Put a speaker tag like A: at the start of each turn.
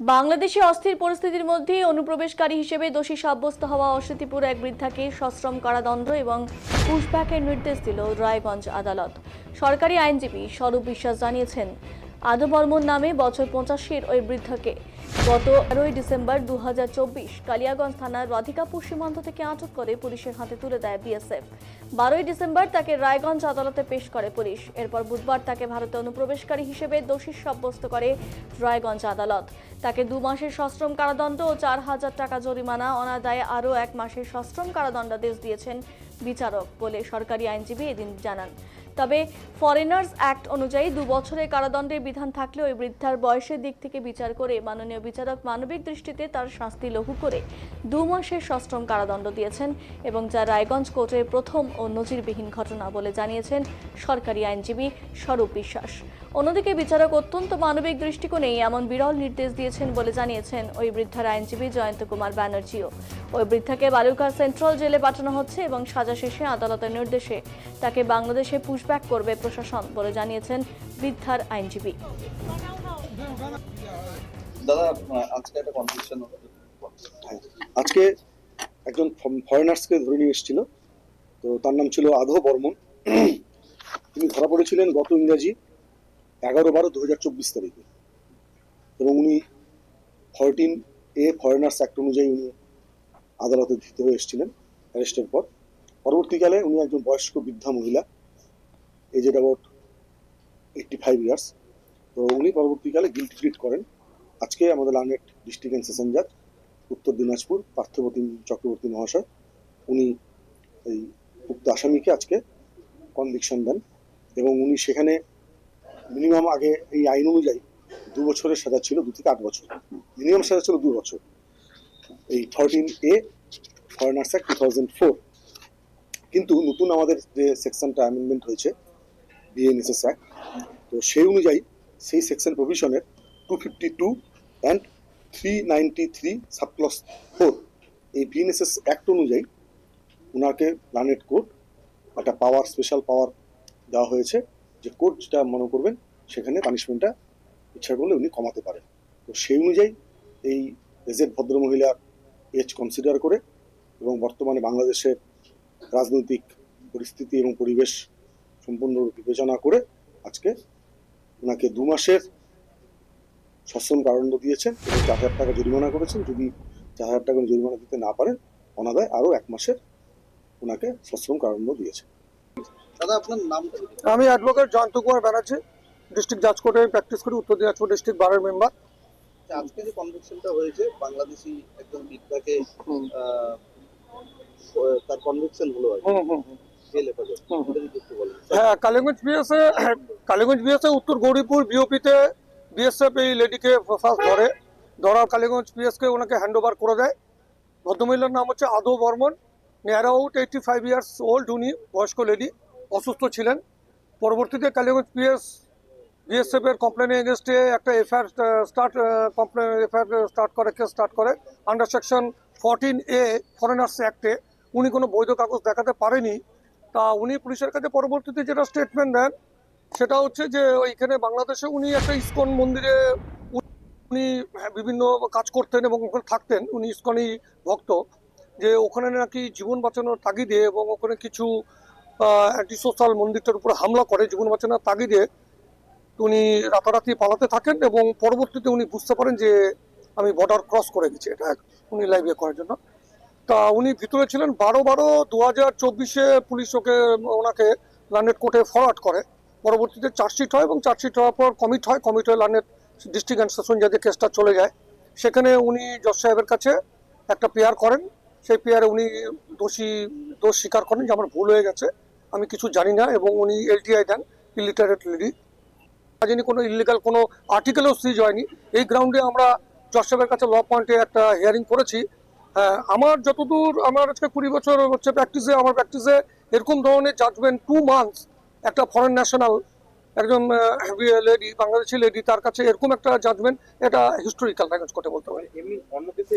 A: বাংলাদেশে অস্থির পরিস্থিতির মধ্যে অনুপ্রবেশকারী হিসেবে দোষী সাব্যস্ত হওয়া অশ্বতিপুর এক বৃদ্ধাকে সশ্রম কারাদণ্ড এবং পুষব্যাকের নির্দেশ দিল রায়গঞ্জ আদালত। সরকারি আইনজীবী স্বরূপ বিশ্বাস জানিয়েছেন আদবর্মন নামে বছর পঁচাশির ওই বৃদ্ধকে গত তেরোই ডিসেম্বর দু হাজার চব্বিশ কালিয়াগঞ্জ থানার রাধিকাপুর সীমান্ত থেকে আটক করে পুলিশের হাতে তুলে দেয় বিএসএফ। বারোই ডিসেম্বর তাকে রায়গঞ্জ আদালতে পেশ করে পুলিশ। এরপর বুধবার তাকে ভারতে অনুপ্রবেশকারী হিসেবে দোষী সাব্যস্ত করে রায়গঞ্জ আদালত। তাকে দু মাসের সশ্রম কারাদণ্ড ও চার হাজার টাকা জরিমানা, অনাদায়ে আরও এক মাসের সশ্রম কারাদণ্ডাদেশ দিয়েছেন বিচারক বলে সরকারি আইনজীবী এদিন জানান। তবে ফরেনার্স অ্যাক্ট অনুযায়ী দু বছরের কারাদণ্ডের বিধান থাকলেও ওই বৃদ্ধার বয়সের দিক থেকে বিচার করে মাননীয় বিচারক মানবিক দৃষ্টিতে তার শাস্তি লঘু করে দু মাসের সশ্রম কারাদণ্ড দিয়েছেন এবং যা রায়গঞ্জ কোর্টের প্রথম ও নজিরবিহীন ঘটনা বলে জানিয়েছেন সরকারি আইনজীবী স্বরূপ বিশ্বাস। অন্যদিকে বিচারক অত্যন্ত মানবিক দৃষ্টিকোণেই এমন বিরল নির্দেশ দিয়েছেন বলে জানিয়েছেন ওই বৃদ্ধার আইনজীবী জয়ন্ত কুমার ব্যানার্জিও। ওই বৃদ্ধাকে বালুরঘাট সেন্ট্রাল জেলে পাঠানো হচ্ছে এবং সাজা শেষে আদালতের নির্দেশে তাকে বাংলাদেশে পুশব্যাক করবে প্রশাসন বলে জানিয়েছেন বৃদ্ধার আইনজীবী।
B: দাদা, আজকে একটা
C: আজকে একজন ফরেনার্সকে ধরে নিয়ে এসেছিল। তো তার নাম ছিল আধো বর্মন। তিনি ধরা পড়েছিলেন গত ইংরাজি এগারো বারো দু হাজার চব্বিশ তারিখে। এবং উনি ফরটিন এ ফরেনার্স অ্যাক্ট অনুযায়ী উনি আদালতে ধৃত হয়ে এসেছিলেন অ্যারেস্টের পর। পরবর্তীকালে উনি একজন বয়স্ক বৃদ্ধা মহিলা age about eighty five years তো উনি পরবর্তীকালে গিল্ট প্লিট করেন। আজকে আমাদের লানেট ডিস্ট্রিক্ট অ্যান্ড সেশন জাজ উত্তর দিনাজপুর পার্থপ্রতিম চক্রবর্তী মহাশয়, উনি এই উক্ত আসামিকে আজকে কনভিকশন দেন এবং উনি সেখানে মিনিমাম আগে এই আইন অনুযায়ী দু বছরের সাজা ছিল, দু থেকে আট বছর। মিনিমাম সাজা ছিল দু বছর। এই thirteen A foreigners act two thousand four কিন্তু নতুন আমাদের যে সেকশনটা অ্যামেন্ডমেন্ট হয়েছে বিএনএসএস অ্যাক্ট তো সেই অনুযায়ী সেই section প্রভিশনের two fifty two and three ninety three subclause four এই বিএনএসএস অ্যাক্ট অনুযায়ী ওনাকে প্ল্যানেট কোর্ট একটা পাওয়ার স্পেশাল পাওয়ার দেওয়া হয়েছে, যে কোর্ট যেটা মনে করবেন, সেখানে পানিশমেন্টটা ইচ্ছা করলে উনি কমাতে পারেন। তো সেই অনুযায়ী এই এজেড ভদ্রমহিলার এজ কনসিডার করে এবং বর্তমানে বাংলাদেশের রাজনৈতিক পরিস্থিতি এবং পরিবেশ সম্পূর্ণ বিবেচনা করে আজকে ওনাকে দু মাসের সশ্রম কারণ্ড দিয়েছেন এবং চার হাজার টাকা জরিমানা করেছেন। যদি চার হাজার টাকা জরিমানা দিতে না পারেন অনাদায় আরও এক মাসের ওনাকে সশ্রম কারণ্ড দিয়েছে।
B: দাদা আপনার নামটা কি?
D: আমি অ্যাডভোকেট জয়ন্ত কুমার ব্যানার্জি ডিস্ট্রিক্ট জাজ কোর্টে আমি প্র্যাকটিস করি উত্তর দিনাজপুর ডিস্ট্রিক্ট বারের মেম্বার
B: আজকে যে কনভিকশনটা হয়েছে বাংলাদেশি একজন ও- তার কনভিকশন হলো
D: হ্যাঁ কালীগঞ্জ বিএসএ কালীগঞ্জ বিএসএ উত্তর গৌরীপুর বিওপিতে বিএসএফ এই লেডিকে ফার্স্ট ধরে। কালীগঞ্জ পিএসকে ওনাকে হ্যান্ড ওভার করে দেয়। ভদ্রমহিলার নাম হচ্ছে আদৌ Barman. Near about eighty five years old উনি বয়স্ক লেডি অসুস্থ ছিলেন। পরবর্তীতে কালীগঞ্জ পিএস বিএসএফ এর কমপ্লেন এগেনস্টে একটা FIR start complain FIR start করে কেস স্টার্ট করে। Under section fourteen A foreigners অ্যাক্টে উনি কোনো বৈধ কাগজ দেখাতে পারেনি। তা উনি পুলিশের কাছে পরবর্তীতে যেটা স্টেটমেন্ট দেন, সেটা হচ্ছে যে ওইখানে বাংলাদেশে উনি একটা ইস্কন মন্দিরে উনি বিভিন্ন কাজ করতেন এবং ওখানে থাকতেন। উনি ইস্কনই ভক্ত। যে ওখানে নাকি জীবন বাঁচানোর তাগিদে এবং ওখানে কিছু অ্যান্টি সোশ্যাল মন্দিরটার উপরে হামলা করে, জীবন বাঁচানোর তাগিদে উনি রাতারাতি পালাতে থাকেন এবং পরবর্তীতে উনি বুঝতে পারেন যে আমি বর্ডার ক্রস করে গেছি, এটা উনি লাইভে করার জন্য। তা উনি ভিতরে ছিলেন বারো বারো দু হাজার চব্বিশে পুলিশ ওকে, ওনাকে লানেট কোর্টে ফরওয়ার্ড করে। পরবর্তীতে চার্জশিট হয় এবং চার্জশিট হওয়ার পর কমিট হয় কমিট হয়ে লানেট ডিস্ট্রিক্ট অ্যান্ড সেশন জাজে কেসটা চলে যায়। সেখানে উনি জজ সাহেবের কাছে একটা পেয়ার করেন। সেই পেয়ারে উনি দোষী, দোষ স্বীকার করেন যে আমার ভুল হয়ে গেছে, আমি কিছু জানি না এবং উনি এলটিআই দেন ইলিটারেট লেডি যিনি কোনো ইলিগাল কোনো আর্টিকেলও সিজ হয়নি। এই গ্রাউন্ডে আমরা জজ কাছে ল পয়েন্টে একটা হিয়ারিং করেছি। হ্যাঁ, আমার যতদূর আমার আজকে কুড়ি বছর হচ্ছে প্র্যাকটিসে আমার প্র্যাকটিসে এরকম ধরনের জাজমেন্ট টু মান্থস একটা ফরেন ন্যাশনাল একজন লেডি বাংলাদেশি লেডি তার কাছে এরকম একটা জাজমেন্ট এটা হিস্টোরিক্যাল ল্যাঙ্গুয়েজ কোর্টে বলতে পারি।
B: এমনি অন্য কিছু